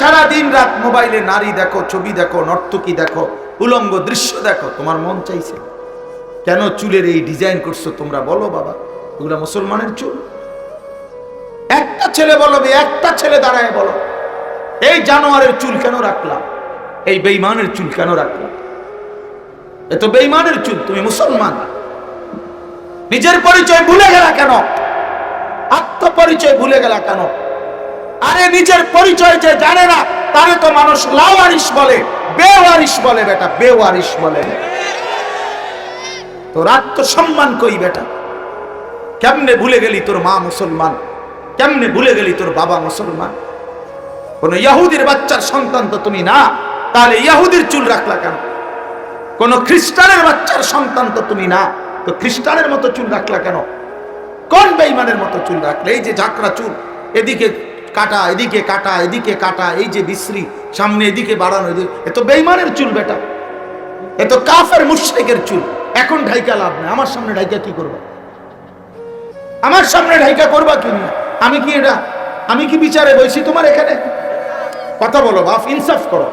সারা দিন রাত মোবাইলে নারী দেখো, ছবি দেখো, নর্তকী দেখো, উলঙ্গ দৃশ্য দেখো, তোমার মন চাইছে। কেন চুলের এই ডিজাইন করছ তোমরা? বলো বাবা, এগুলা মুসলমানের চুল। একটা ছেলে বলো একটা ছেলে দাঁড়ায় বলো, এই জানোয়ারের চুল কেন রাখলাম? এই বেইমানের চুল কেন রাখলাম? এ তো বেইমানের চুল, তুমি মুসলমান। নিজের পরিচয় ভুলে গেলা কেন? আত্মপরিচয় ভুলে গেলা কেন? আরে নিজের পরিচয় যে জানে না, তারে তো মানুষ লাওয়ারিস বলে বেওয়ারিস বলে বেটা বেওয়ারিস বলে। তোর আত্মসম্মান কই বেটা? কেমনে ভুলে গেলি তোর মা মুসলমান? কেমনে ভুলে গেলি তোর বাবা মুসলমান? কোন ইয়াহুদির বাচ্চার সন্তান তো তুমি না, তাহলে ইয়াহুদির চুল রাখলা কেন? কোন খ্রিস্টানের বাচ্চার সন্তান তো তুমি না, তো খ্রিস্টানের মতো চুল রাখলা কেন? কোন বেইমানের মতো চুল রাখলে? এই যে ঝাঁকড়া চুল, এদিকে কাটা, এদিকে কাটা এদিকে কাটা, এই যে বিশ্রী, সামনে এদিকে বাড়ানো, এদিকে, এ তো বেইমানের চুল বেটা। এ তো কাফের মুশরিকের চুল। এখন ঢাইকা লাভ নেই। আমার সামনে ঢাইকা কি করবা? আমার সামনে ঢাইকা করবা কি আমি কি এটা, আমি কি বিচারে বলছি তোমার এখানে? কথা বলো বাপ, ইনসাফ করো।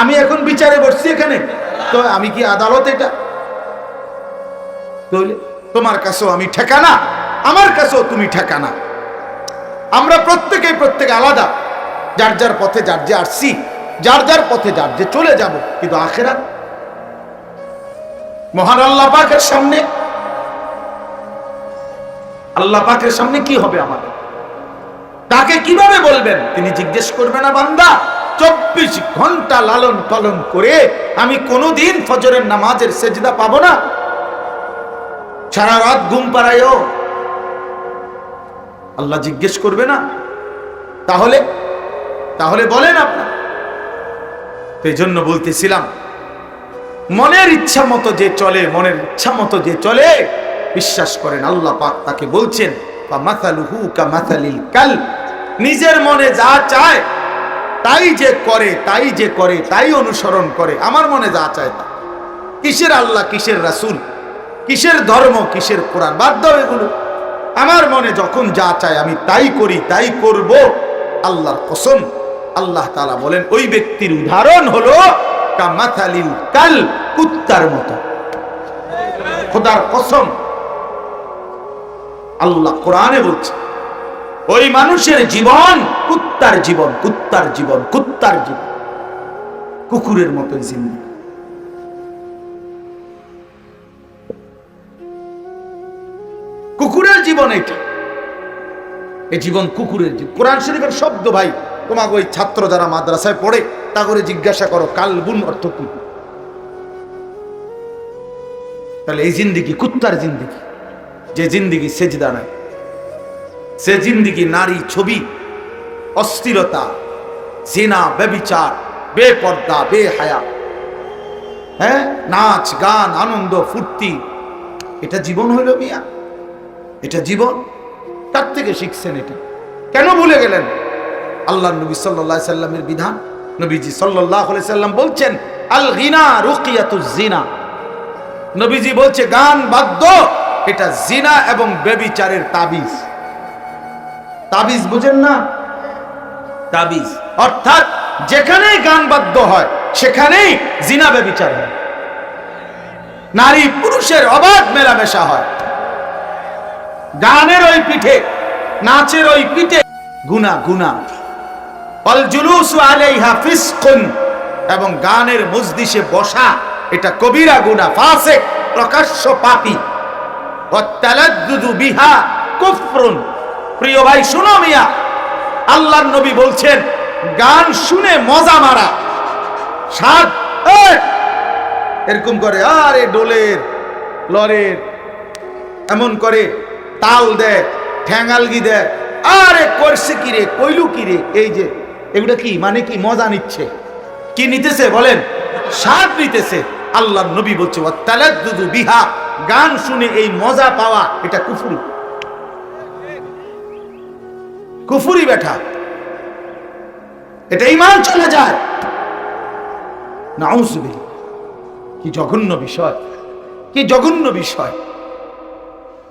আমি এখন বিচারে বসছি এখানে। তো আমি কি আদালত এটা? তোমার কাছেও আমি ঠেকানা। আমার কাছেও তুমি ঠেকানা। আমরা প্রত্যেকেই প্রত্যেকে আলাদা। যার যার পথে, যার যে আসছি, যার যার পথে, যার যে চলে যাব, কিন্তু আখেরা মহান আল্লাহ পাকের সামনে। আল্লাহ পাকের সামনে কি হবে আমাদের? তাকে কীভাবে বলবেন? তিনি জিজ্ঞেস করবেন না, বান্দা। চব্বিশ ঘণ্টা লালন পালন করে আমি কোনোদিন ফজরের নামাজের সেজদা পাবো না। সারা রাত ঘুম পাড়ায়ও আল্লাহ জিজ্ঞেস করবে না? তাহলে তাহলে বলেন আপনার। এই জন্য বলতেছিলাম, মনের ইচ্ছা মতো যে চলে, মনের ইচ্ছা মতো যে চলে, বিশ্বাস করেন, আল্লাহ পাক তাকে বলছেন বা মাথালুহু কা মাথালিল কাল। নিজের মনে যা চায়, তাই যে করে, তাই যে করে, তাই অনুসরণ করে, আমার মনে যা চায় তা। কিসের আল্লাহ, কিসের রাসূল, কিসের ধর্ম, কিসের কোরআন? বাদ দাও এগুলো। আমার মনে যখন যা চায় আমি তাই করি, তাই করব। আল্লাহর কসম, আল্লাহ তাআলা বলেন, ওই ব্যক্তির উদাহরণ হলো কামাথালিল কাল, কুত্তার মতো। খোদার কসম। আল্লাহ কোরআনে বলছে, ওই মানুষের জীবন কুত্তার জীবন কুত্তার জীবন কুত্তার জীবন। কুকুরের মতো জিন্দগি কুকুরের জীবন এটা। এই জীবন কুকুরের জীবন। কোরআন শরীফের শব্দ ভাই, তোমাকে ওই ছাত্র যারা মাদ্রাসায় পড়ে তা করে জিজ্ঞাসা করো, কালবুন অর্থ কি? তাহলে এই জিন্দিগি, কুত্তার জিন্দিগি। যে জিন্দিগি সেজদা নাই। সে জিন্দিগি নারী ছবি, অস্থিরতা, জেনা, ব্যবিচার, বেপর্দা, বেহায়া। হ্যাঁ? নাচ, গান, আনন্দ, ফুর্তি। এটা জীবন হইল মিয়া। এটা জীবন। তার থেকে শিখছেন এটা। কেন ভুলে গেলেন? আল্লাহ নবী সাল্লাহ সাল্লামের বিধান। নবীজি সাল্লাহ সাল্লাম বলছেন আল গিনা রুকিয়াতু জিনা নবীজি বলছে গান বাদ্য এটা জিনা এবং বেবিচারের তাবিজ। তাবিজ বুঝেন না? তাবিজ। অর্থাৎ যেখানেই গান বাদ্য হয় সেখানেই জিনা বেবিচার হয়। নারী পুরুষের অবাধ মেলামেশা হয়। গানের ওই পিঠে, নাচের ওই পিঠে। গুনা গুনা। এবং গানের মজলিসে বসা, এটা কবিরা গুনা ফাসিক প্রকাশ্য পাপী। বিহা কুফরুন। প্রিয় ভাই, শুনো মিয়া, আল্লাহর নবী বলছেন, গান শুনে মজা মারা। সাত এরকম করে, আরে, ডোলের, লরের, এমন করে তাল দেয় ঠ্যাঙ্গালগি দেয় আরে, করছে কি রে, কইলু কি রে? এই যে, এগুলো কি মানে কি, মজা নিচ্ছে? কি নিতেছে বলেন? স্বাদ নিতেছে। আল্লাহ নবী বলছে বিহা। গান শুনে এই মজা পাওয়া, এটা কুফুরি। কুফুরি বেঠা এটা ইমান চলে যায়। নাউজুবিল কি জঘন্য বিষয়। কি জঘন্য বিষয়।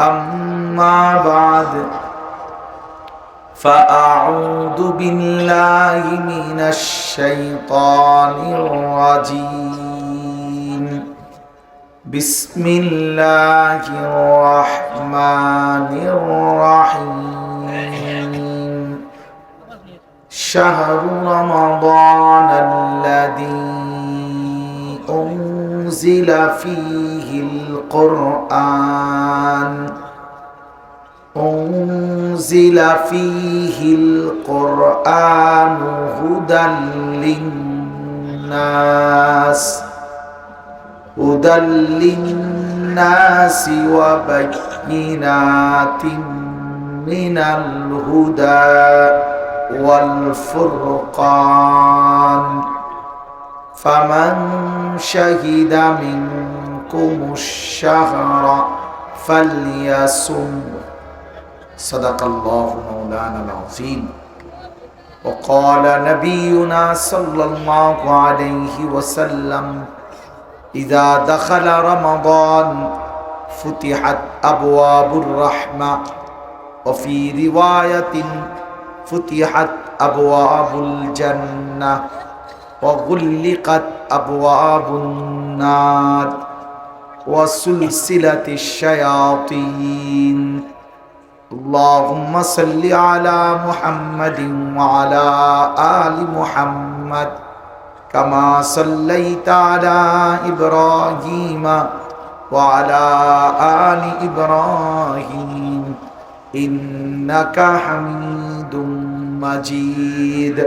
أما بعد فأعوذ بالله من الشيطان الرجيم بسم الله الرحمن الرحيم شهر رمضان الذي أنزل فيه القرآن. أنزل فيه القرآن هدى للناس. هدى للناس وبينات من الهدى والفرقان. فمن شهد منكم الشهر فليصم. صدق الله مولانا العظيم. وقال نبينا صلى الله عليه وسلم إذا دخل رمضان فتحت أبواب الرحمة وفي رواية فتحت أبواب الجنة. وغلقت أبواب النار وسلسلة الشياطين اللهم صل على محمد وعلى آل محمد كما صليت على إبراهيم وعلى آل إبراهيم إنك حميد مجيد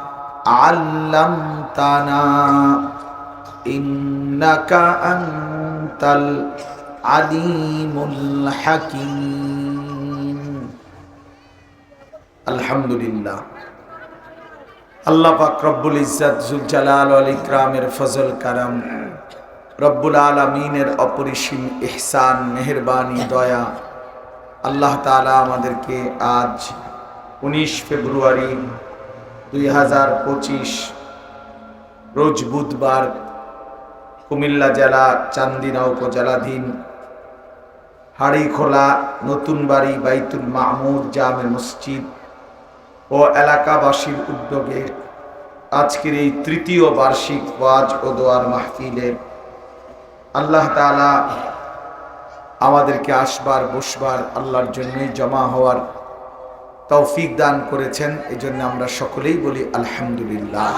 আল্লামতানা, ইন্নাকা আনতাল আলিমুল হাকিম। আলহামদুলিল্লাহ। আল্লাহ পাক রব্বুল ইজ্জাত, জুল জালাল আল ইকরামের ফজল কারাম, রব্বুল আলমিনের অপরিসীম ইহসান, মেহরবানি, দয়া, আল্লাহ তালা আমাদেরকে আজ উনিশ ফেব্রুয়ারি দুই হাজার পঁচিশ রোজ বুধবার কুমিল্লা জেলা চান্দিনা উপজেলাধীন হাড়িখোলা নতুন বাড়ি বাইতুল মাহমুদ জামে মসজিদ ও এলাকাবাসীর উদ্যোগে আজকের এই তৃতীয় বার্ষিক ওয়াজ ও দোয়ার মাহফিলে আল্লাহ তালা আমাদেরকে আসবার, বসবার, আল্লাহর জন্যই জমা হওয়ার তৌফিক দান করেছেন এই জন্য আমরা সকলেই বলি আলহামদুলিল্লাহ।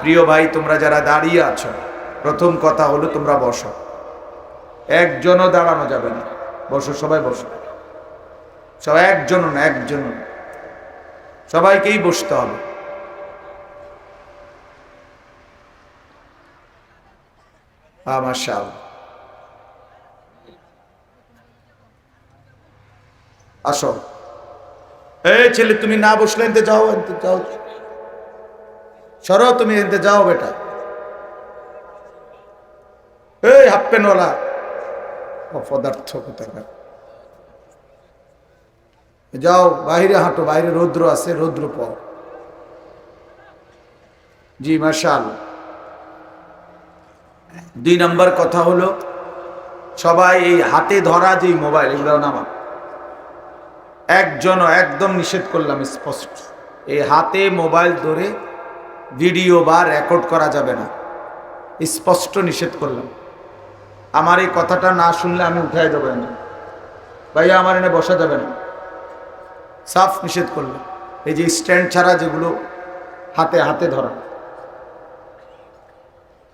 প্রিয় ভাই, তোমরা যারা দাঁড়িয়ে আছো, প্রথম কথা হলো তোমরা বসো। একজনও দাঁড়ানো যাবে না। বসো, সবাই বসো। সবাই একজন না, একজনও। না। সবাইকেই বসতে হবে। আমার সাল আসো। এই ছেলে, তুমি না বসলে এনতে যাও এনতে যাও সরো, তুমি এনতে যাও বেটা। এই হাফ প্যান্টওয়ালা অপদার্থ যাও, বাইরে হাঁটো, বাইরে রৌদ্র আছে, রৌদ্র পাও। জি, মাশাল। দুই নম্বর কথা হলো, সবাই এই হাতে ধরা যে মোবাইল, এগুলো নামা একজনও একদম নিষেধ করলাম স্পষ্ট। এই হাতে মোবাইল ধরে ভিডিও বা রেকর্ড করা যাবে না। স্পষ্ট নিষেধ করলাম। আমার এই কথাটা না শুনলে আমি উঠাই দেবো না ভাইয়া আমার এনে বসা যাবে না। সাফ নিষেধ করলাম। এই যে স্ট্যান্ড ছাড়া যেগুলো হাতে হাতে ধরা।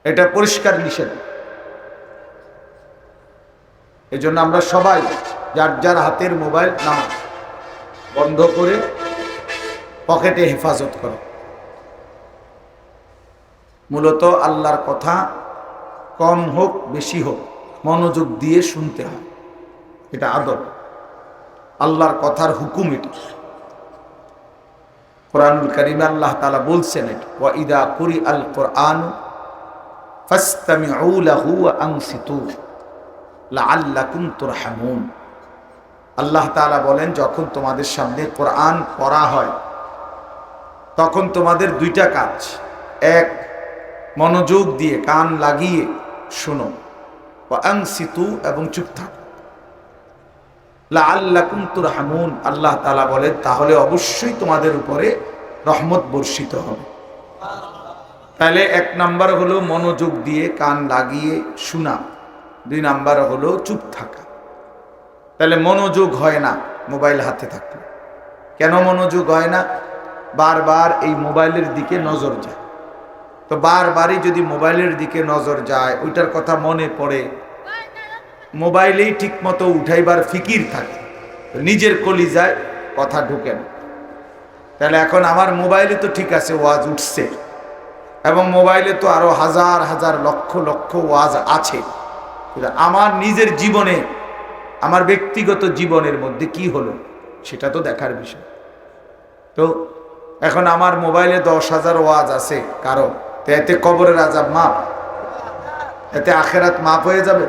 এটা পরিষ্কার নিষেধ। এই জন্য আমরা সবাই যার যার হাতের মোবাইল নামা বন্ধ করে পকেটে হেফাজত করো। মূলত আল্লাহর কথা কম হোক, বেশি হোক, মনোযোগ দিয়ে শুনতে হয়। এটা আদব। আল্লাহর কথার হুকুম এটা। কোরআনুল করিমে আল্লাহ তালা বলছেন এটা ইদা আল কোরআন ফাস্তামিউ লাহু ওয়া আনসিতু লাআল্লাকুম তুরহামুন। আল্লাহ তাআলা বলেন, যখন তোমাদের সামনে কোরআন পড়া হয়, তখন তোমাদের দুইটা কাজ। এক, মনোযোগ দিয়ে, কান লাগিয়ে শোনো। আনসিতু এবং চুপ থাকো। লাআল্লাকুম তুরহামুন, আল্লাহ তাআলা বলেন, তাহলে অবশ্যই তোমাদের উপরে রহমত বর্ষিত হবে। তাহলে এক নাম্বার হলো মনোযোগ দিয়ে, কান লাগিয়ে শোনা। দুই নাম্বার হলো চুপ থাকা। তাহলে মনোযোগ হয় না মোবাইল হাতে থাকলে। কেন মনোযোগ হয় না? বারবার এই মোবাইলের দিকে নজর যায়। তো বারবারই যদি মোবাইলের দিকে নজর যায়, ওইটার কথা মনে পড়ে। মোবাইলেই ঠিক মতো উঠাইবার ফিকির থাকে। নিজের কলিজায় কথা ঢুকে না। তাহলে এখন আমার মোবাইলে তো ঠিক আছে ওয়াজ উঠছে। এবং মোবাইলে তো আরও হাজার হাজার লক্ষ লক্ষ ওয়াজ আছে। আমার নিজের জীবনে আমার ব্যক্তিগত জীবনের মধ্যে কি হলো, সেটা তো দেখার বিষয়। তো এখন আমার মোবাইলে দশ হাজার ওয়াজ আছে কারও, তো এতে কবরের আজাব মাপ, এতে আখেরাত মাপ হয়ে যাবে।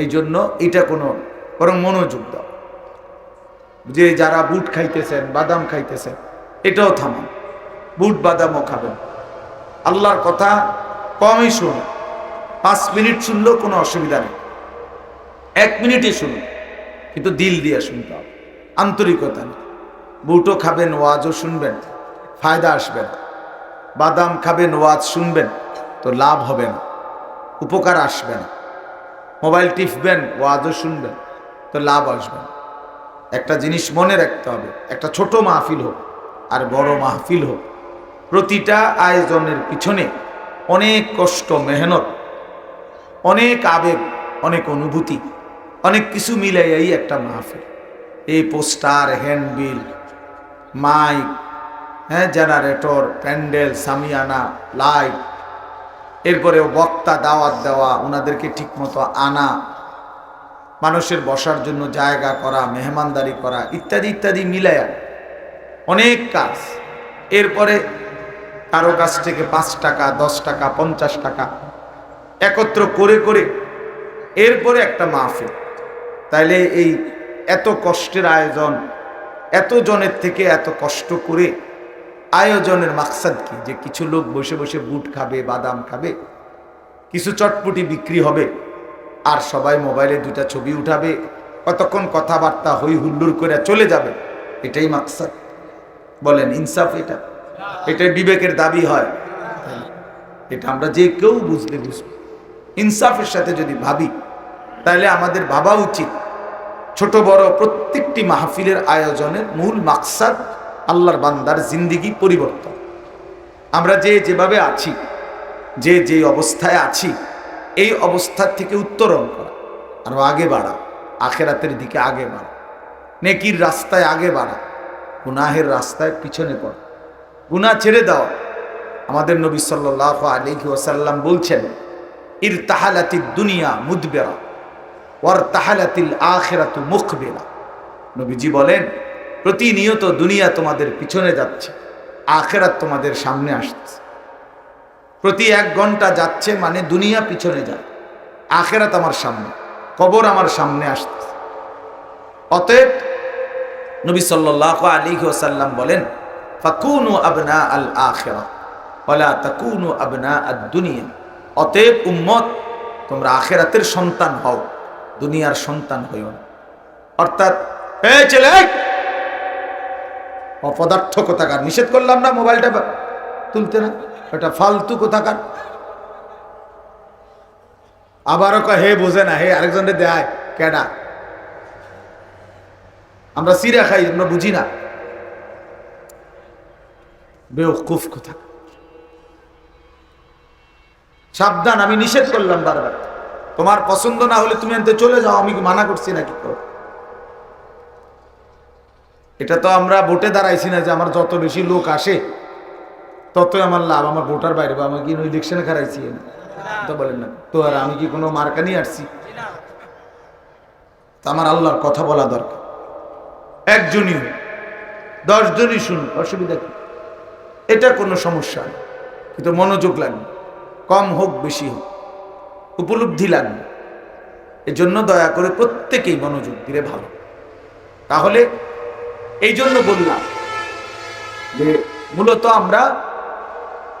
এই জন্য এটা কোনো, বরং মনোযোগ দাও। যে যারা বুট খাইতেছেন, বাদাম খাইতেছেন, এটাও থামান বুট, বাদামও খাবেন। আল্লাহর কথা কমই শুনুন পাঁচ মিনিট শুনলেও কোনো অসুবিধা নেই। এক মিনিটই শুনুন। কিন্তু দিল দিয়ে শুনতে হবে। আন্তরিকতা নেই। বুটও খাবেন, ওয়াজও শুনবেন, ফায়দা আসবে না। বাদাম খাবেন, ওয়াজ শুনবেন, তো লাভ হবে না। উপকার আসবে না। মোবাইল টিপবেন, ওয়াজও শুনবেন, তো লাভ আসবে না। একটা জিনিস মনে রাখতে হবে, একটা ছোট মাহফিল হোক আর বড় মাহফিল হোক। প্রতিটা আয়োজনের পিছনে অনেক কষ্ট, মেহনত, অনেক আবেগ, অনেক অনুভূতি। অনেক কিছু মিলাইয়াই একটা মাহফিল। এই পোস্টার, হ্যান্ডবিল, মাইক হ্যাঁ জেনারেটর, প্যান্ডেল, সামিয়ানা, লাইট এরপরে বক্তা, দাওয়াত দেওয়া, ওনাদেরকে ঠিকমতো আনা, মানুষের বসার জন্য জায়গা করা, মেহমানদারি করা, ইত্যাদি ইত্যাদি মিলায়া অনেক কাজ। এরপরে কারও কাছ থেকে পাঁচ টাকা, দশ টাকা, পঞ্চাশ টাকা একত্র করে করে এরপরে একটা মাহফিল। তাইলে এই এত কষ্টের আয়োজন এত জনের থেকে এত কষ্ট করে আয়োজনের মাকসাদ কি? যে কিছু লোক বসে বসে বুট খাবে, বাদাম খাবে, কিছু চটপুটি বিক্রি হবে, আর সবাই মোবাইলে দুটা ছবি উঠাবে, কতক্ষণ কথাবার্তা হই হুল্লুর করে চলে যাবে। এটাই মাকসাদ। বলেন, ইনসাফ এটা। এটাই বিবেকের দাবি হয়। এটা আমরা যে কেউ বুঝলে বুঝব। ইনসাফের সাথে যদি ভাবি তাহলে আমাদের ভাবা উচিত ছোট বড় প্রত্যেকটি মাহফিলের আয়োজনের মূল মাকসাদ আল্লাহর বান্দার জিন্দিগি পরিবর্তন। আমরা যে যেভাবে আছি, যে যে অবস্থায় আছি, এই অবস্থার থেকে উত্তরণ করা আরও আগে বাড়া, আখেরাতের দিকে আগে বাড়া, নেকির রাস্তায় আগে বাড়া, গুনাহের রাস্তায় পিছনে পড়া, গুনাহ ছেড়ে দাও। আমাদের নবী সাল্লাহ আলিহি ওসাল্লাম বলছেন ইর তাহালাতি দুনিয়া মুদবেরা। ওয়ার তাহালাতিল আখেরাতু মুখবেরা নবীজি বলেন, প্রতিনিয়ত দুনিয়া তোমাদের পিছনে যাচ্ছে, আখেরাত তোমাদের সামনে আসছে। প্রতি এক ঘণ্টা যাচ্ছে মানে দুনিয়া পিছনে যায়, আখেরাত আমার সামনে, কবর আমার সামনে আসছে। অতএব নবী সাল্লাহ আলী ওসাল্লাম বলেন, ফাকুনু আবনা আল আখেরা ওলা তাকুনু আবনা দুনিয়া। অতএব উম্মত, তোমরা আখেরাতের সন্তান হও। দুনিয়ার সন্তান হইও না। অর্থাৎ এ ছেলে! অপদার্থ কোথাকার নিষেধ করলাম না মোবাইলটা তুলতে না ওটা ফালতু কোথাকার। আবারও কয়, হে বোঝে না, হে আরেকজনের দেয় কেডা? আমরা সিরা খাই, আমরা বুঝি না। বেওকুফ কোথা। সাবধান, আমি নিষেধ করলাম বারবার। তোমার পছন্দ না হলে তুমি আনতে চলে যাও, আমি মানা করছি নাকি এটা তো আমরা ভোটে দাঁড়াইছি না যে আমার যত বেশি লোক আসে, ততই আমার লাভ। আমার ভোটার বাইরে বা আমি কি ইলেকশনে খারাইছি? তো বলেন না। তো আর আমি কি কোনো মার্কা নিয়ে আসছি? আমার আল্লাহর কথা বলা দরকার। একজনই দশজনই শুনুন অসুবিধা কি? এটা কোনো সমস্যা কিন্তু মনোযোগ লাগবে। কম হোক, বেশি হোক। উপলব্ধি লাগবে। এজন্য দয়া করে প্রত্যেকেই মনোযোগ দিলে ভালো। তাহলে এই জন্য বললাম যে মূলত আমরা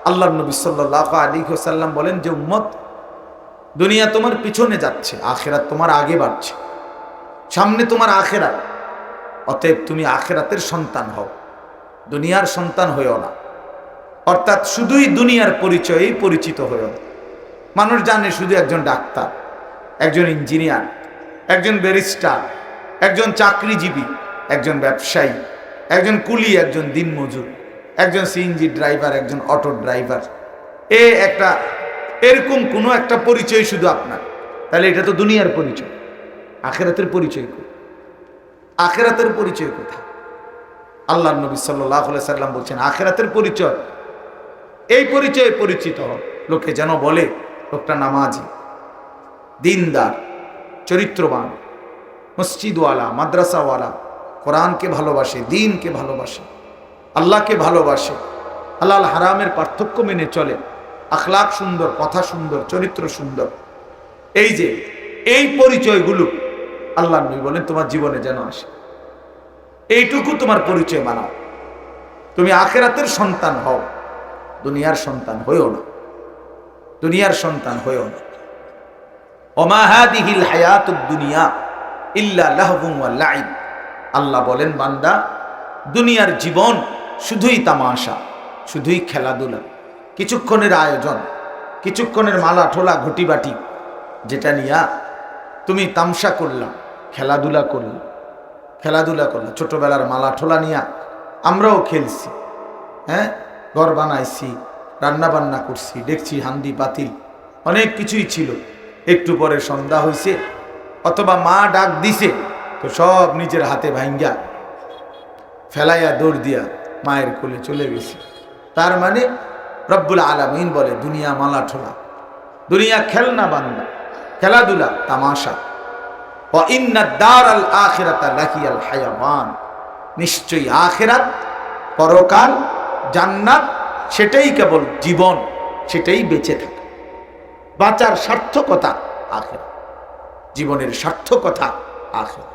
আল্লাহ নবী সাল্লাহ আলী সাল্লাম বলেন যে, উম্মত, দুনিয়া তোমার পিছনে যাচ্ছে, আখেরাত তোমার আগে বাড়ছে। সামনে তোমার আখেরাত, অতএব তুমি আখেরাতের সন্তান হও। দুনিয়ার সন্তান হইও না। অর্থাৎ শুধুই দুনিয়ার পরিচয়েই পরিচিত হইও না। মানুষ জানে শুধু একজন ডাক্তার, একজন ইঞ্জিনিয়ার, একজন ব্যারিস্টার, একজন চাকরিজীবী, একজন ব্যবসায়ী, একজন কুলি, একজন দিনমজুর, একজন সিএনজি ড্রাইভার, একজন অটো ড্রাইভার। এ একটা, এরকম কোনো একটা পরিচয় শুধু আপনার। তাহলে এটা তো দুনিয়ার পরিচয়, আখেরাতের পরিচয় আখেরাতের পরিচয় কোথায়? আল্লাহ নবী সাল্লাহ সাল্লাম বলছেন, আখেরাতের পরিচয়। এই পরিচয়ে পরিচিত লোকে যেন বলে লোকটা নামাজি, দিনদার, চরিত্রবান, মসজিদওয়ালা, মাদ্রাসাওয়ালা, কোরআনকে ভালোবাসে, দিনকে ভালোবাসে, আল্লাহকে ভালোবাসে, হালাল হারামের পার্থক্য মেনে চলে, আখলাক সুন্দর, কথা সুন্দর, চরিত্র সুন্দর। এই যে, এই পরিচয়গুলো আল্লাহ নবী বলেন, তোমার জীবনে যেন আসে। এইটুকু তোমার পরিচয় বানাও তুমি আখেরাতের সন্তান হও, দুনিয়ার সন্তান হইও না। দুনিয়ার সন্তান হইও না। অমাহাদিহিল হায়াত দুনিয়া ইল্লা লাইব। আল্লাহ বলেন, বান্দা, দুনিয়ার জীবন শুধুই তামাশা, শুধুই খেলাধুলা, কিছুক্ষণের আয়োজন, কিছুক্ষণের মালা ঠোলা ঘটিবাটি, যেটা নিয়া তুমি তামসা করলাম খেলাধুলা করলাম খেলাধুলা করলাম ছোটবেলার মালা ঠোলা নিয়া আমরাও খেলছি হ্যাঁ? ঘর বানাইছি রান্না বান্না করছি, দেখছি হান্দি পাতিল অনেক কিছুই ছিল। একটু পরে সন্ধ্যা হয়েছে অথবা মা ডাক দিছে, তো সব নিজের হাতে ভাঙ্গা ফেলাইয়া দৌড় দিয়া মায়ের কোলে চলে গেছি। তার মানে রব্বুল আলমিন বলে, দুনিয়া মালা ঠোলা, দুনিয়া খেলনা বান্দা, খেলাধুলা তামাশা। নিশ্চয়ই আখেরাত পরকাল জান্নাত সেটাই কেবল জীবন সেটাই বেঁচে থাকে। বাঁচার সার্থকতা আখের জীবনের সার্থকতা আখের